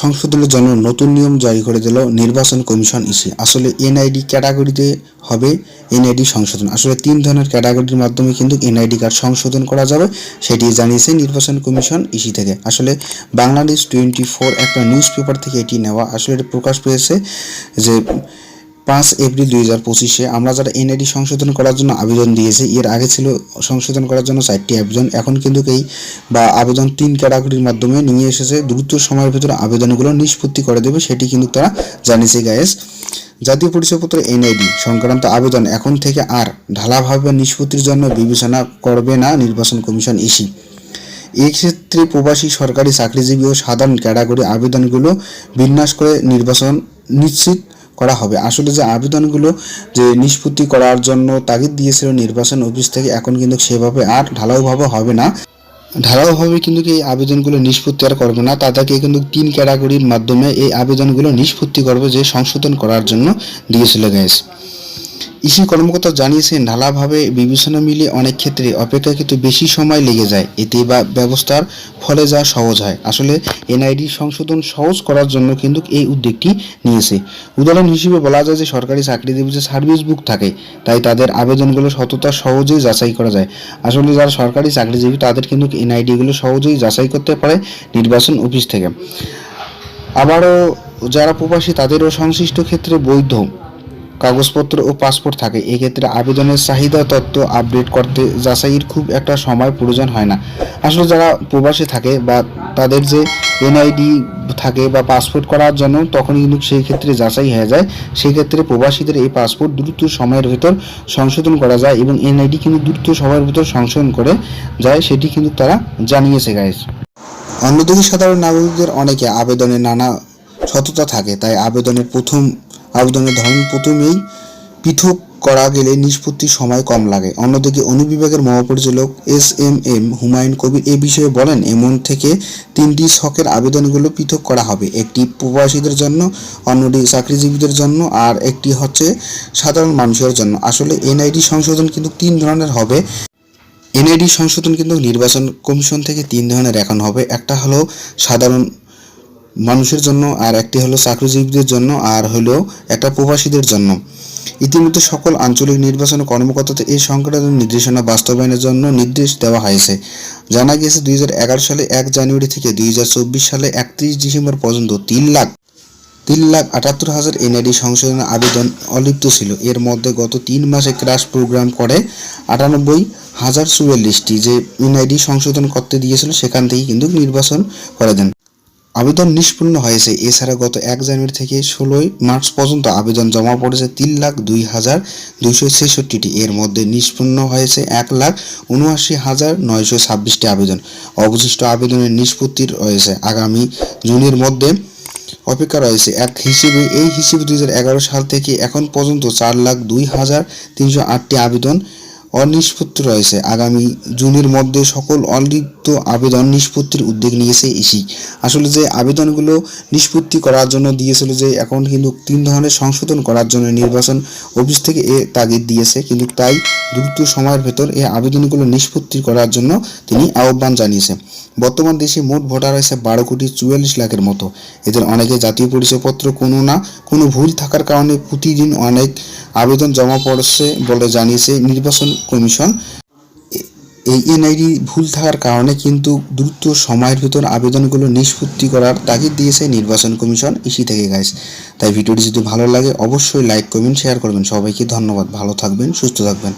সংশোধনের জন্য নতুন নিয়ম জারি করে দিল নির্বাচন কমিশন ইসি আসলে এনআইডি ক্যাটাগরিতে হবে এনআইডি সংশোধন। আসলে তিন ধরনের ক্যাটাগরির মাধ্যমে কিন্তু এনআইডি কার্ড সংশোধন করা যাবে, সেটি জানিয়েছে নির্বাচন কমিশন ইসি থেকে। আসলে বাংলাদেশ টোয়েন্টি ফোর একটা নিউজ পেপার থেকে এটি নেওয়া। আসলে এটি প্রকাশ পেয়েছে যে পাঁচ এপ্রিল দুই হাজার পঁচিশে আমরা যারা এনআইডি সংশোধন করার জন্য আবেদন দিয়েছি, এর আগে ছিল সংশোধন করার জন্য চারটি আবেদন, এখন কিন্তু এই বা আবেদন তিন ক্যাটাগরির মাধ্যমে নিয়ে এসেছে। দ্রুত সময়ের ভিতরে আবেদনগুলো নিষ্পত্তি করে দেবে, সেটি কিন্তু তারা জানিয়েছে গায়েস জাতীয় পরিচয়পত্র এনআইডি সংক্রান্ত আবেদন এখন থেকে আর ঢালাভাবে নিষ্পত্তির জন্য বিবেচনা করবে না নির্বাচন কমিশন ইসি এক্ষেত্রে প্রবাসী, সরকারি, চাকরিজীবী ও সাধারণ ক্যাটাগরি আবেদনগুলো বিন্যাস করে নির্বাচন নিশ্চিত করা হবে। আসলে যে আবেদনগুলো যে নিষ্পত্তি করার জন্য তাগিদ দিয়েছিল নির্বাচন অফিস থেকে, এখন কিন্তু সেভাবে আর ঢালাওভাবে হবে না। ঢালাওভাবে কিন্তু এই আবেদনগুলো নিষ্পত্তি আর করবে না, তাদেরকে কিন্তু তিন ক্যাটাগরির মাধ্যমে এই আবেদনগুলো নিষ্পত্তি করবে যে সংশোধন করার জন্য দিয়েছিল গ্যাস ইসি কর্মকর্তা জানিয়েছেন ঢালাভাবে বিবেচনা মিলে অনেক ক্ষেত্রে অপেক্ষাকৃত বেশি সময় লেগে যায়। এতে বা ব্যবস্থার ফলে যা সহজ হয়। আসলে এনআইডি সংশোধন সহজ করার জন্য কিন্তু এই উদ্যোগটি নিয়েছে। উদাহরণ হিসেবে বলা যায় যে, সরকারি চাকরিজীবী যে সার্ভিস বুক থাকে, তাই তাদের আবেদনগুলো সততা সহজেই যাচাই করা যায়। আসলে যারা সরকারি চাকরিজীবী, তাদের কিন্তু এনআইডিগুলো সহজেই যাচাই করতে পারে নির্বাচন অফিস থেকে। আবারও যারা প্রবাসী, তাদেরও সংশ্লিষ্ট ক্ষেত্রে বৈধ। কাগজপত্র ও পাসপোর্ট থাকে। এক্ষেত্রে আবেদনের চাহিদা তথ্য আপডেট করতে যাচাইয়ের খুব একটা সময় প্রয়োজন হয় না। আসলে যারা প্রবাসী থাকে বা তাদের যে এনআইডি থাকে বা পাসপোর্ট করার জন্য তখন কিন্তু সেই ক্ষেত্রে যাচাই হয়ে যায়। সেই ক্ষেত্রে প্রবাসীদের এই পাসপোর্ট দ্রুত সময়ের ভিতর সংশোধন করা যায় এবং এনআইডি কিন্তু দ্রুত সময়ের ভিতর সংশোধন করে যায়, সেটি কিন্তু তারা জানিয়েছে গাইজ অন্যদিকে সাধারণ নাগরিকদের অনেকে আবেদনে নানা সততা থাকে, তাই আবেদনের প্রথম আবেদনের ধরন প্রথমেই পৃথক করা গেলে নিষ্পত্তির সময় কম লাগে। অন্যদিকে অনুবিভাগের মহাপরিচালক S M M Humayun Kabir এ বিষয়ে বলেন, এমন থেকে তিনটি শখের আবেদনগুলো পৃথক করা হবে। একটি প্রবাসীদের জন্য, অন্যটি চাকরিজীবীদের জন্য, আর একটি হচ্ছে সাধারণ মানুষের জন্য। আসলে এনআইডি সংশোধন কিন্তু তিন ধরনের হবে। এনআইডি সংশোধন কিন্তু নির্বাচন কমিশন থেকে তিন ধরনের এখন হবে। একটা হলো সাধারণ মানুষের জন্য, আর একটি হলো চাকরিজীবীদের জন্য, আর হলো একটা প্রবাসীদের জন্য। ইতিমধ্যে সকল আঞ্চলিক নির্বাচন কর্মকর্তাদের এই সংক্রান্ত নির্দেশনা বাস্তবায়নের জন্য নির্দেশ দেওয়া হয়েছে। জানা গিয়েছে, দুই হাজার এগারো সালে এক জানুয়ারি থেকে দুই হাজার চব্বিশ সালে একত্রিশ ডিসেম্বর পর্যন্ত তিন লাখ তিন লাখ আটাত্তর হাজার এনআইডি সংশোধনের আবেদন অলিপ্ত ছিল। এর মধ্যে গত তিন মাসে ক্রাশ প্রোগ্রাম করে আটানব্বই হাজার চুয়াল্লিশটি যে এনআইডি সংশোধন করতে দিয়েছিল, সেখান থেকে কিন্তু নির্বাচন করে দেন। আবেদন নিষ্পন্ন হয়েছে। এছাড়া গত এক জানুয়ারি থেকে ষোলোই মার্চ পর্যন্ত আবেদন জমা পড়েছে তিন লাখ দুই হাজার দুইশো ছেষট্টিটি। এর মধ্যে নিষ্পন্ন হয়েছে এক লাখ উনআশি হাজার নয়শো ছাব্বিশটি আবেদন। অবশিষ্ট আবেদনের নিষ্পত্তি রয়েছে। আগামী জুনের মধ্যে অপেক্ষা রয়েছে। এক হিসেবে, এই হিসেবে দুই হাজার এগারো সাল থেকে এখন পর্যন্ত চার লাখ দুই হাজার তিনশো আটটি আবেদন অনিষ্পত্তি রয়েছে। আগামী জুনের মধ্যে সকল অলিপ্ত আবেদন নিষ্পত্তির উদ্যোগ নিয়েছে ইসি। আসলে যে আবেদনগুলো নিষ্পত্তি করার জন্য দিয়েছিল যে এখন কিন্তু তিন ধরনের সংশোধন করার জন্য নির্বাচন অফিস থেকে এ তাগিদ দিয়েছে, কিন্তু তাই দ্রুত সময়ের ভেতর এই আবেদনগুলো নিষ্পত্তি করার জন্য তিনি আহ্বান জানিয়েছে বর্তমান দেশে মোট ভোটার হয়েছে বারো কোটি চুয়াল্লিশ লাখের মতো এদের অনেকে জাতীয় পরিচয়পত্র কোনো না কোনো ভুল থাকার কারণে প্রতিদিন অনেক আবেদন জমা পড়ছে বলে জানিয়েছে নির্বাচন কমিশন এই এনআইডি ভুল থাকার কারণে কিন্তু দ্রুত সময়ের ভিতর আবেদনগুলো নিষ্পত্তি করার তাগিদ দিয়েছে নির্বাচন কমিশন ইসি থেকে গাইস তাই ভিডিওটি যদি ভালো লাগে অবশ্যই লাইক কমেন্ট শেয়ার করবেন সবাইকে ধন্যবাদ ভালো থাকবেন সুস্থ থাকবেন